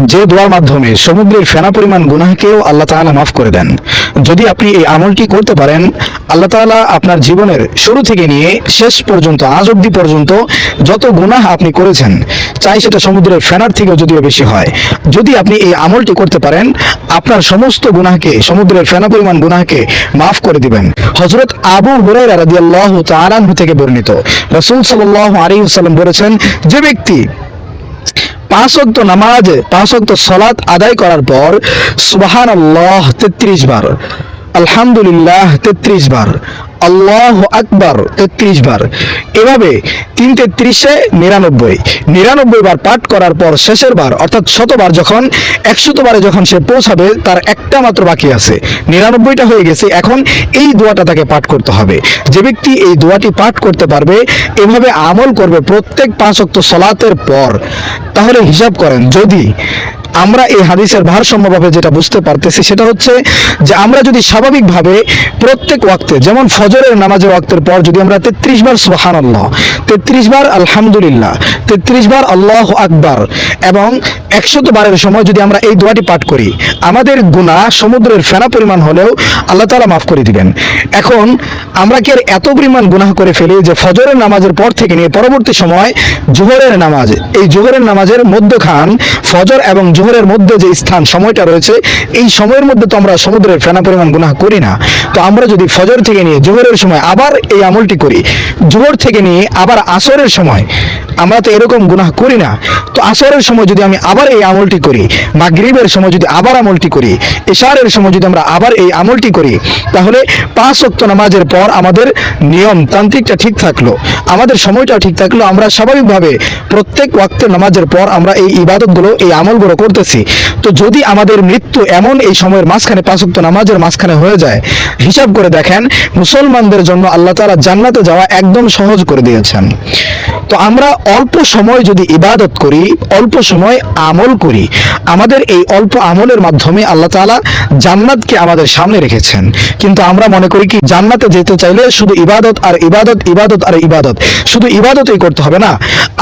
যে দোয়ার মাধ্যমে সমুদ্রের ফেনা পরিমাণ গুনাহকেও আল্লাহ তাআলা মাফ করে দেন। যদি আপনি এই আমলটি করতে পারেন, আল্লাহ তাআলা আপনার জীবনের শুরু থেকে নিয়ে শেষ পর্যন্ত, আজ অব্দি পর্যন্ত যত গুনাহ আপনি করেছেন, চাই সেটা সমুদ্রের ফেনার থেকেও যদিও বেশি হয়। যদি আপনি এই আমলটি করতে পারেন, আপনার সমস্ত গুনাহকে, সমুদ্রের ফেনা পরিমাণ গুনাহকে মাফ করে দিবেন। হজরত আবু হুরায়রা রাদিয়াল্লাহু তাআলা থেকে বর্ণিত। রাসূল সাল্লাল্লাহু আলাইহি ওয়াসাল্লাম বলেছেন, যে ব্যক্তি পাঁচ অক্ত নামাজ পাঁচ অক্ত সলাৎ আদায় করার পর সুবাহান আল্লাহ তেত্রিশ বার। আলহামদুলিল্লাহ, তেত্রিশ বার। আল্লাহ আকবার, তেত্রিশ বার। এভাবে তিন তেত্রিশে নিরানব্বই। নিরানব্বই বার পাঠ করার পর শেষের বার, অর্থাৎ শতবার যখন একশতবারে যখন সে পৌঁছাবে, তার একটা মাত্র বাকি আছে। নিরানব্বইটা হয়ে গেছে, এখন এই দোয়াটা তাকে পাঠ করতে হবে। যে ব্যক্তি এই দোয়াটি পাঠ করতে পারবে, এভাবে আমল করবে প্রত্যেক পাঁচ অক্ত সলাতের পর, তাহলে হিসাব করেন, যদি আমরা এই হাদিসের ভারসাম্যভাবে যেটা বুঝতে পারতেছি সেটা হচ্ছে যে আমরা যদি স্বাভাবিকভাবে প্রত্যেক ওয়াক্তে, যেমন ফজরের নামাজের ওয়াক্তের পর যদি আমরা তেত্রিশ বার সুহান আল্লাহ তেত্রিশ বার আলহামদুলিল্লাহ, তেত্রিশ বার আল্লাহ আকবার এবং একশত বারের সময় যদি আমরা এই দোয়াটি পাঠ করি, আমাদের গুণা সমুদ্রের ফেনা পরিমাণ হলেও আল্লাহ তালা মাফ করে দিবেন। এখন আমরা কি আর এত পরিমাণ গুনাহ করে ফেলি যে ফজরের নামাজের পর থেকে নিয়ে পরবর্তী সময় জোহরের নামাজ, এই জোহরের নামাজের মধ্যখান ফজর এবং জোহরের মধ্যে যে স্থান, সময়টা রয়েছে, এই সময়ের মধ্যে তো আমরা সমুদ্রের ফেনা পরিমাণ গুনাহ করি না। তো আমরা যদি ফজর থেকে নিয়ে জোহরের সময় আবার এই আমলটি করি, জোহর থেকে নিয়ে আবার আসরের সময়, আমরা তো এরকম গুনাহ করি না। তো আসরের সময় যদি আমি আবার এই আমলটি করি। মাগরিবের সময় যদি আবার আমলটি করি ইশারের সময় যদি আমরা আবার এই আমলটি করি, তাহলে পাঁচ ওয়াক্ত নামাজের পর আমাদের নিয়ম তান্ত্রিকটা ঠিক থাকল। আমাদের সময়টাও ঠিক থাকল। আমরা স্বাভাবিকভাবে প্রত্যেক ওয়াক্তের নামাজের পর আমরা এই ইবাদতগুলো, এই আমলগুলো করতেছি। তো যদি আমাদের মৃত্যু এমন এই সময়ের মাঝখানে, পাঁচ ওয়াক্ত নামাজের মাঝখানে হয়ে যায়, হিসাব করে দেখেন, মুসলমানদের জন্য আল্লাহ তাআলা জান্নাতে যাওয়া একদম সহজ করে দিয়েছেন। তো আমরা অল্প সময় যদি ইবাদত করি, অল্প সময় আমল করি, আমাদের এই অল্প আমলের মাধ্যমে আল্লাহ তাআলা জান্নাতকে আমাদের সামনে রেখেছেন। কিন্তু আমরা মনে করি কি, জান্নাতে যেতে চাইলে শুধু ইবাদত আর ইবাদত ইবাদত আর ইবাদত। শুধু ইবাদতই করতে হবে না,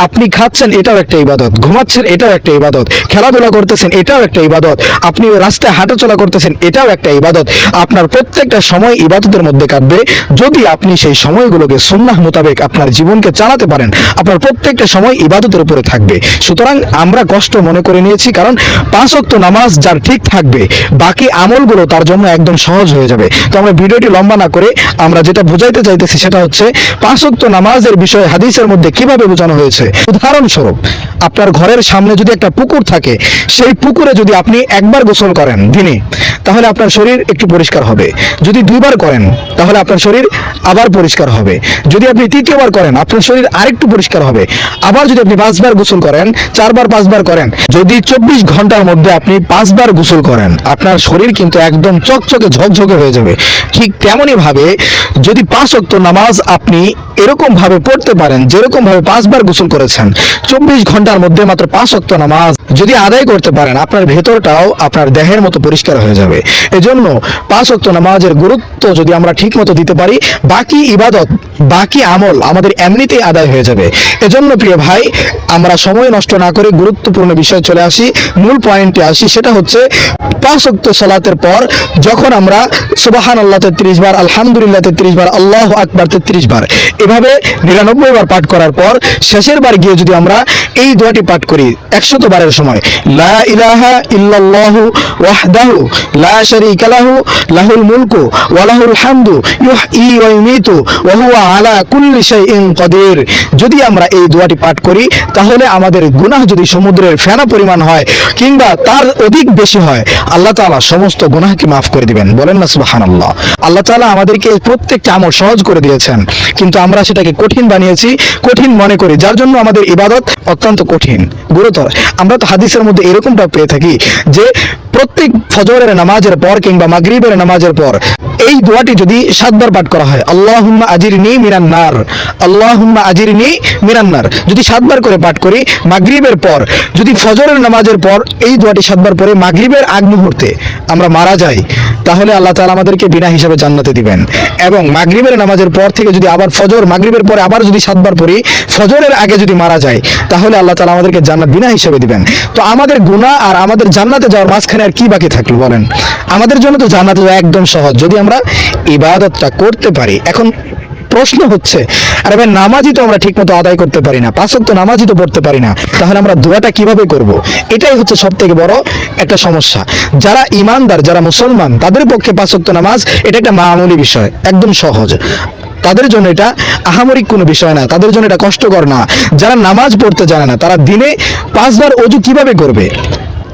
আপনি খাচ্ছেন এটাও একটা ইবাদত, ঘুমাচ্ছেন এটাও একটা ইবাদত, খেলাধুলা করতেছেন এটাও একটা ইবাদত, আপনি রাস্তায় হাঁটাচলা করতেছেন এটাও একটা ইবাদত। আপনার প্রত্যেকটা সময় ইবাদতের মধ্যে কাটবে। যদি আপনি সেই সময়গুলোকে সুন্নাহ মোতাবেক আপনার জীবনকে চালাতে পারেন, আপনার প্রত্যেকটা সময় ইবাদতের উপরে থাকবে। সুতরাং আমরা কষ্ট মনে করে নিয়েছি, কারণ পাঁচ অক্ত নামাজ যার ঠিক থাকবে, বাকি আমলগুলো তার জন্য একদম সহজ হয়ে যাবে। তো আমরা ভিডিওটি লম্বা না করে আমরা যেটা বোঝাইতে চাইতেছি সেটা হচ্ছে, পাঁচ অক্ত নামাজের বিষয়ে হাদিসের মধ্যে কীভাবে বোঝানো হয়েছে? উদাহরণস্বরূপ, আপনার ঘরের সামনে যদি একটা পুকুর থাকে, সেই পুকুরে যদি আপনি একবার গোসল করেন দিনে, তাহলে আপনার শরীর একটু পরিষ্কার হবে। যদি দুইবার করেন, তাহলে আপনার শরীর আবার পরিষ্কার হবে। যদি আপনি তৃতীয়বার করেন, আপনার শরীর আরেকটু পরিষ্কার হবে। আবার যদি আপনি পাঁচবার গোসল করেন, চারবার, পাঁচবার করেন যদি চব্বিশ ঘণ্টার মধ্যে আপনি পাঁচবার গোসল করেন, আপনার শরীর কিন্তু একদম চকচকে ঝকঝকে হয়ে যাবে। ঠিক তেমনই ভাবে যদি পাঁচ অক্ত নামাজ আপনি এরকম ভাবে পড়তে পারেন, যেরকম ভাবে পাঁচবার গোসল করেছেন, চব্বিশ ঘণ্টার মধ্যে মাত্র পাঁচ অক্ত নামাজ যদি আদায় করতে পারেন, আপনার ভেতরটাও আপনার দেহের মতো পরিষ্কার হয়ে যাবে। এজন্য পাঁচ অক্ত নামাজের গুরুত্ব যদি আমরা ঠিক মতো দিতে পারি, বাকি ইবাদত, বাকি আমল আমাদের এমনিতেই আদায় হয়ে যাবে। এজন্য প্রিয় ভাই, আমরা সময় নষ্ট না করে গুরুত্বপূর্ণ বিষয়ে চলে আসি, মূল পয়েন্টে আসি, সেটা হচ্ছে পাঁচ অক্ত সালাতের পর যখন আমরা সুবাহান আল্লাহ তেত্রিশ বার, আলহামদুলিল্লাহ তেত্রিশ বার, আল্লাহ আকবার তেত্রিশ বার, এভাবে নিরানব্বই বার পাঠ করার পর শেষের বার গিয়ে যদি আমরা এই দোয়াটি পাঠ করি একশত বারের সময়, লা ইলাহা ইল্লাল্লাহু ওয়াহদাহু লা শারীকা লাহু, লাহুল মুলকু ওয়া লাহুল হামদু ইউহয়ী ওয়া ইউমীতু ওয়া হুয়া আলা কুল্লি শাইইন কাদির। যদি আমরা এই দোয়াটি পাঠ করি, তাহলে আমাদের গুনাহ যদি সমুদ্রের ফেনা পরিমাণ হয় কিংবা তার অধিক বেশি হয়, আল্লাহ তাআলা সমস্ত গুনাহকে মাফ করে দিবেন। বলেন না সুবহানাল্লাহ। আল্লাহ তাআলা আমাদেরকে প্রত্যেকটা আমল সহজ করে দিয়েছেন, কিন্তু আমরা সেটাকে কঠিন বানিয়েছি, কঠিন মনে করি, যার জন্য আমাদের ইবাদত অত্যন্ত কঠিন, গুরুতর। আমরা তো হাদিসের মধ্যে এরকমটা পেয়ে থাকি যে প্রত্যেক ফজরের নামাজের পর কিংবা মাগরিবের নামাজের পর এই দোয়াটি যদি সাতবার পাঠ করা হয়, আল্লাহুম্মা আজিরনি মিরান্নার আল্লাহুম্মা আজিরনি মিরান্নার যদি সাতবার করে পাঠ করি, মাগরিবের পর যদি ফজরের নামাজের পর এই দোয়াটি সাতবার পরে মাগরিবের আগ মুহূর্তে আমরা মারা যাই, তাহলে আল্লাহ তালা আমাদেরকে বিনা হিসাবে জান্নাতে দিবেন। এবং মাগরিবের নামাজের পর থেকে যদি আবার ফজর, মাগরিবের পরে আবার যদি সাতবার পড়ি, ফজরের আগে যদি মারা যায় তাহলে আল্লাহ তালা আমাদেরকে জান্নাত বিনা হিসাবে দিবেন। তো আমাদের গুনাহ আর আমাদের জান্নাতে যাওয়ার মাঝখানে আর কি বাকি থাকল বলেন? আমাদের জন্য তো জান্নাতে যাওয়া একদম সহজ। যদি আমরা ইবাদতটা করতে পারি, এখন প্রশ্ন হচ্ছে, আরে ভাই, নামাজই তো আমরা ঠিকমতো আদায় করতে পারি না পাঁচক তো নামাজই তো পড়তে পারি না, তাহলে আমরা দোয়াটা কীভাবে করব? এটাই হচ্ছে সব থেকে বড় একটা সমস্যা। যারা ইমানদার, যারা মুসলমান, তাদের পক্ষে পাঁচক নামাজ, এটা একটা মামুলি বিষয়, একদম সহজ। তাদের জন্য এটা আহামরিক কোনো বিষয় না, তাদের জন্য এটা কষ্টকর না। যারা নামাজ পড়তে জানে না, তারা দিনে পাঁচবার অজু কীভাবে করবে?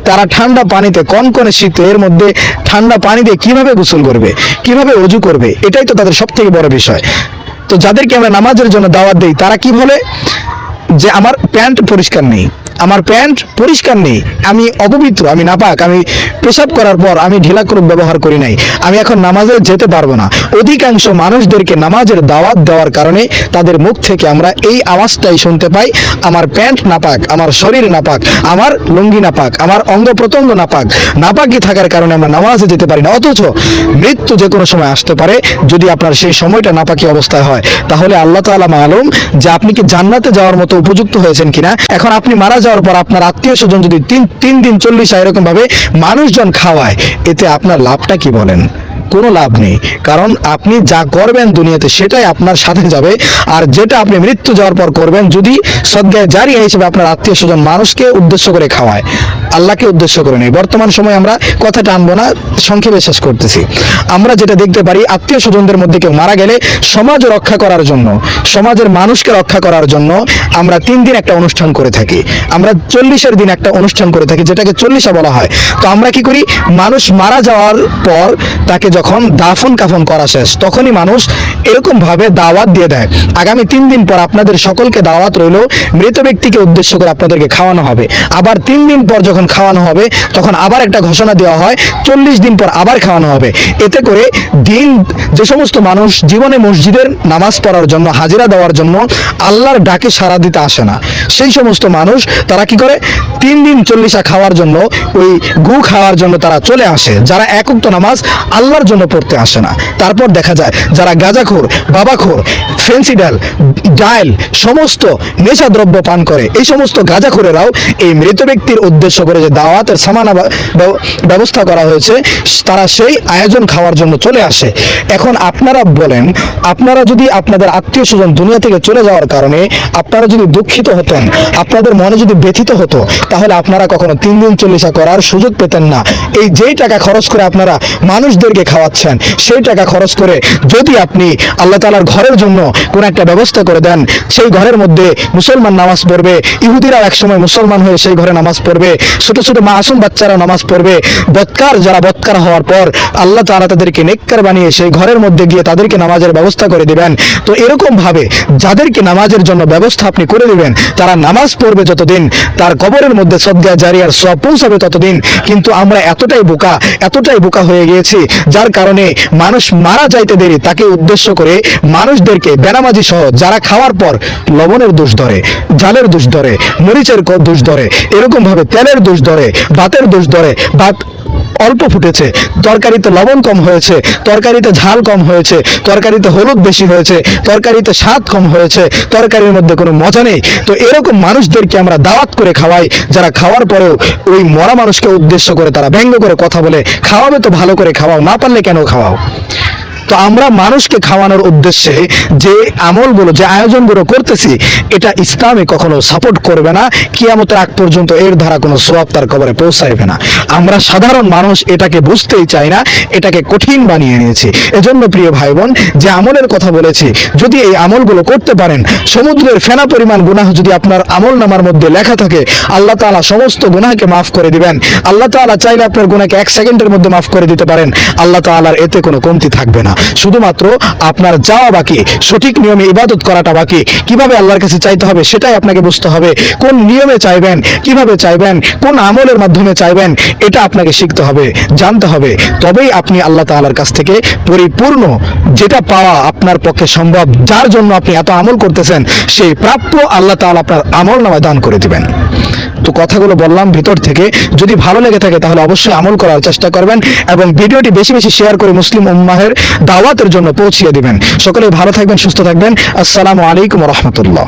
তারা ঠান্ডা পানিতে, কনকনে শীতে, এর মধ্যে ঠান্ডা পানি দিয়ে কীভাবে গোসল করবে? কীভাবে অজু করবে? এটাই তো তাদের সব থেকে বড় বিষয়। তো যাদেরকে আমরা নামাজের জন্য দাওয়াত দিই তারা কি বলে? যে আমার প্যান্ট পরিষ্কার নেই, আমার প্যান্ট পরিষ্কার নেই, আমি অপবিত্র, আমি নাপাক, আমি পেশাব করার পর আমি ঢিলা ক্রুপ ব্যবহার করি নাই, আমি এখন নামাজে যেতে পারব না। অধিকাংশ মানুষদেরকে নামাজের দাওয়াত দেওয়ার কারণে তাদের মুখ থেকে আমরা এই আওয়াজটাই শুনতে পাই, আমার প্যান্ট নাপাক, আমার শরীর নাপাক, আমার লুঙ্গি নাপাক, আমার অঙ্গ প্রত্যঙ্গ নাপাক, নাপাকি থাকার কারণে আমরা নামাজে যেতে পারি না, অথচ মৃত্যু যে কোনো সময় আসতে পারে, যদি আপনার সেই সময়টা নাপাকি অবস্থায় হয়, তাহলে আল্লাহ তাআলা মালুম যে আপনি কি জান্নাতে যাওয়ার মতো উপযুক্ত হয়েছেন কিনা? এখন আপনি মারা যাওয়ার পর আপনার আত্মীয় স্বজন যদি তিন তিন দিন চল্লিশ এরকম ভাবে মানুষজন খাওয়ায়, এতে আপনার লাভটা কি বলেন? কোনো লাভ নেই। কারণ আপনি যা করবেন দুনিয়াতে সেটাই আপনার সাথে যাবে। আর যেটা আপনি মৃত্যু যাওয়ার পর করবেন, যদি সদ্গায় জারি হিসেবে আপনার আত্মীয় স্বজন মানুষকে উদ্দেশ্য করে খাওয়ায়, আল্লাহকে উদ্দেশ্য করে নেই বর্তমান সময় আমরা কথা টানবো না, সংক্ষেপে শেষ করতেছি। আমরা যেটা দেখতে পারি, আত্মীয় স্বজনদের মধ্যে কেউ মারা গেলে সমাজ রক্ষা করার জন্য, সমাজের মানুষকে রক্ষা করার জন্য আমরা তিন দিন একটা অনুষ্ঠান করে থাকি। আমরা চল্লিশের দিন একটা অনুষ্ঠান করে থাকি, যেটাকে চল্লিশা বলা হয়। তো আমরা কি করি, মানুষ মারা যাওয়ার পর তাকে যখন দাফন কাফন করা শেষ, তখনই মানুষ এরকম ভাবে দাওয়াত দিয়ে দেয়। আগামী তিন দিন পর আপনাদের সকলকে দাওয়াত রইল, মৃত ব্যক্তিকে উদ্দেশ্য করে আপনাদেরকে খাওয়ানো হবে। আবার তিন দিন পর যখন খাওয়ানো হবে, তখন আবার একটা ঘোষণা দেওয়া হয়, চল্লিশ দিন পর আবার খাওয়ানো হবে। এতে করে দিন, যে সমস্ত মানুষ জীবনে মসজিদের নামাজ পড়ার জন্য, হাজিরা দেওয়ার জন্য আল্লাহর ডাকে সাড়া দিতে আসে না, সেই সমস্ত মানুষ তারা কি করে? তিন দিন চল্লিশা খাওয়ার জন্য, ওই গু খাওয়ার জন্য তারা চলে আসে। যারা একক নামাজ আল্লাহর জন্য পড়তে আসে না। তারপর দেখা যায় যারা গাঁজাখোর, বাবাখোর, ফেন্সিডাল ডাইল সমস্ত নেশা দ্রব্য পান করে। এই সমস্ত গাঁজাখোরেরাও এই মৃত ব্যক্তির উদ্দেশ্য করে যে দাওয়াতের সামানা ব্যবস্থা করা হয়েছে, তারা সেই আয়োজন খাওয়ার জন্য চলে আসে। এখন আপনারা বলেন, আপনারা যদি আপনাদের আত্মীয় স্বজন দুনিয়া থেকে চলে যাওয়ার কারণে আপনারা যদি দুঃখিত হতেন, আপনাদের মনে যদি ব্যথিত হতো, তাহলে আপনারা কখনো তিন দিন চল্লিশা করার সুযোগ পেতেন না। এই যেই টাকা খরচ করে আপনারা মানুষদেরকে খাওয়াচ্ছেন, সেই টাকা খরচ করে যদি আপনি আল্লাহ তালার ঘরের জন্য কোন একটা ব্যবস্থা করে দেন, সেই ঘরের মধ্যে মুসলমান নামাজ পড়বে, ইহুদিরাও একসময় মুসলমান হয়ে সেই ঘরে নামাজ পড়বে, ছোট ছোট মাসুম বাচ্চারা নামাজ পড়বে, বৎকার, যারা বৎকার হওয়ার পর আল্লাহ তাআলা তাদেরকে নেককার বানিয়ে সেই ঘরের মধ্যে গিয়ে তাদেরকে নামাজের ব্যবস্থা করে দিবেন। তো এরকম ভাবে যাদেরকে নামাজের জন্য ব্যবস্থা আপনি করে দিবেন, তারা নামাজ পড়বে যতদিন, তার কবরের মধ্যে সদ্গা জারিয়ার সব পৌঁছাবে ততদিন, কিন্তু আমরা এতটাই বোকা এতটাই বোকা হয়ে গিয়েছি, যার কারণে মানুষ মারা যাইতে দেরি, তাকে উদ্দেশ্য করে মানুষদেরকে বেনামাজি সহ যারা খাওয়ার পর লবণের দোষ ধরে, জালের দোষ ধরে, মরিচের দোষ ধরে এরকম ভাবে তেলের দোষ ধরে, ভাতের দোষ ধরে, ভাত অল্প ফুটেছে, তরকারিতে লবণ কম হয়েছে, তরকারিতে ঝাল কম হয়েছে, তরকারিতে হলুদ বেশি হয়েছে, তরকারিতে স্বাদ কম হয়েছে, তরকারির মধ্যে কোনো মজা নেই। তো এরকম মানুষদেরকে আমরা দাওয়াত করে খাওয়াই, যারা খাওয়ার পরেও ওই মরা মানুষকে উদ্দেশ্য করে, তারা ব্যঙ্গ করে কথা বলে, খাওয়াবে তো ভালো করে, খাওয়াও, না পারলে কেন খাওয়াও? তো আমরা মানুষকে খাওয়ানোর উদ্দেশ্যে যে আমলগুলো যে আয়োজনগুলো করতেছি, এটা ইসলামে কখনো সাপোর্ট করবে না। কিয়ামতের আগ পর্যন্ত এর দ্বারা কোনো সোয়াব তার কবরে পৌঁছাইবে না। আমরা সাধারণ মানুষ এটাকে বুঝতেই চাই না, এটাকে কঠিন বানিয়ে নিয়েছি। এজন্য প্রিয় ভাই বোন যে আমলের কথা বলেছি, যদি এই আমলগুলো করতে পারেন, সমুদ্রের ফেনা পরিমাণ গুনাহ যদি আপনার আমল নামার মধ্যে লেখা থাকে, আল্লাহ তাআলা সমস্ত গুনাহকে মাফ করে দিবেন। আল্লাহ তাআলা চাইলে আপনার গুনাহকে এক সেকেন্ডের মধ্যে মাফ করে দিতে পারেন। আল্লাহ তাআলার এতে কোনো কমতি থাকবে না। শুধুমাত্র আপনার যাওয়া বাকি, সঠিক নিয়মে ইবাদত করাটা বাকি। কীভাবে আল্লাহর কাছে চাইতে হবে সেটাই আপনাকে বুঝতে হবে। কোন নিয়মে চাইবেন, কীভাবে চাইবেন, কোন আমলের মাধ্যমে চাইবেন, এটা আপনাকে শিখতে হবে, জানতে হবে। তবেই আপনি আল্লাহ তাআলার কাছ থেকে পরিপূর্ণ যেটা পাওয়া আপনার পক্ষে সম্ভব, যার জন্য আপনি এত আমল করতেছেন, সেই প্রাপ্য আল্লাহ তাআলা আপনার আমল নামায় দান করে দিবেন। তো কথাগুলো বললাম ভিতর থেকে। যদি ভালো লেগে থাকে তাহলে অবশ্যই আমল করার চেষ্টা করবেন এবং ভিডিওটি বেশি বেশি শেয়ার করে মুসলিম উম্মাহের দাওয়াতের জন্য পৌঁছিয়ে দিবেন। সকলে ভালো থাকবেন, সুস্থ থাকবেন। আসসালামু আলাইকুম রহমতুল্লাহ।